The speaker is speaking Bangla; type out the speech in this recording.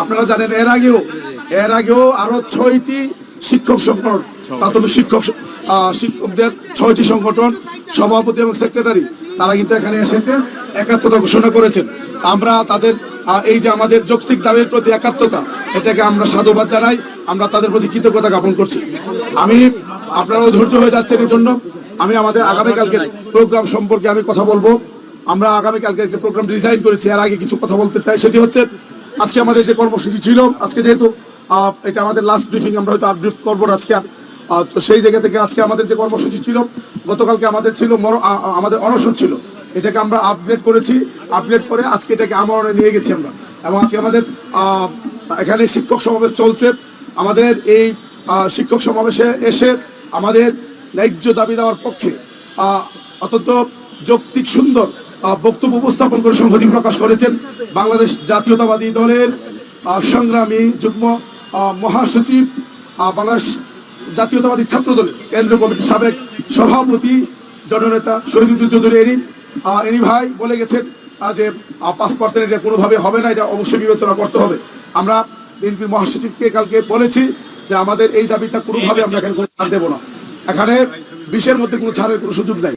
আপনারা জানেন, এর আগেও এর আগেও আরও ছয়টি শিক্ষক সংগঠন, প্রাথমিক শিক্ষক শিক্ষকদের ছয়টি সংগঠন, সভাপতি এবং সেক্রেটারি, তারা কিন্তু এখানে এসেছে, একাত্মতা ঘোষণা করেছেন। আমরা তাদের এই যে আমাদের যৌক্তিক দাবির প্রতি একাত্মতা, এটাকে আমরা সাধুবাদ জানাই, আমরা তাদের প্রতি কৃতজ্ঞতা জ্ঞাপন করছি। আমি, আপনারাও ধৈর্য হয়ে যাচ্ছেন এই জন্য। আমি আমাদের আগামীকালকের প্রোগ্রাম সম্পর্কে আমি কথা বলব। আমরা আগামীকালকে একটা প্রোগ্রাম ডিজাইন করেছি, এর আগে কিছু কথা বলতে চাই, সেটি হচ্ছে আজকে আমাদের যে কর্মসূচি ছিল, আজকে যেহেতু এটা আমাদের লাস্ট ব্রিফিং আমরা হয়তো আর ব্রিফ করব আজকে। তো সেই জায়গা থেকে আজকে আমাদের যে কর্মসূচি ছিল, গতকালকে আমাদের ছিল আমাদের অনশন ছিল। এটাকে আমরা আপগ্রেড করেছি। আপগ্রেড করে আজকে এটাকে আমরণে নিয়ে গেছি আমরা। এবং আজকে আমাদের এখানে শিক্ষক সমাবেশ চলছে। আমাদের এই শিক্ষক সমাবেশে এসে আমাদের ন্যায্য দাবি দেওয়ার পক্ষে অত্যন্ত যৌক্তিক সুন্দর বক্তব্য উপস্থাপন করে সংহতি প্রকাশ করেছেন বাংলাদেশ জাতীয়তাবাদী দলের সংগ্রামী যুগ্ম মহাসচিব বাংলাদেশ জাতীয়তাবাদী ছাত্র দলের কেন্দ্রীয় কমিটির সাবেক সভাপতি জননেতা শহীদুদ্দিন চৌধুরী আহ, এনি ভাই বলে গেছেন যে পাঁচ পার্সেন্ট এটা কোনোভাবে হবে না এটা অবশ্যই বিবেচনা করতে হবে। আমরা বিএনপির মহাসচিবকে কালকে বলেছি যে আমাদের এই দাবিটা কোনোভাবে আমরা এখানে ছাড় দেবো না। এখানে বিশের মধ্যে কোনো ছাড়ের কোনো সুযোগ নাই।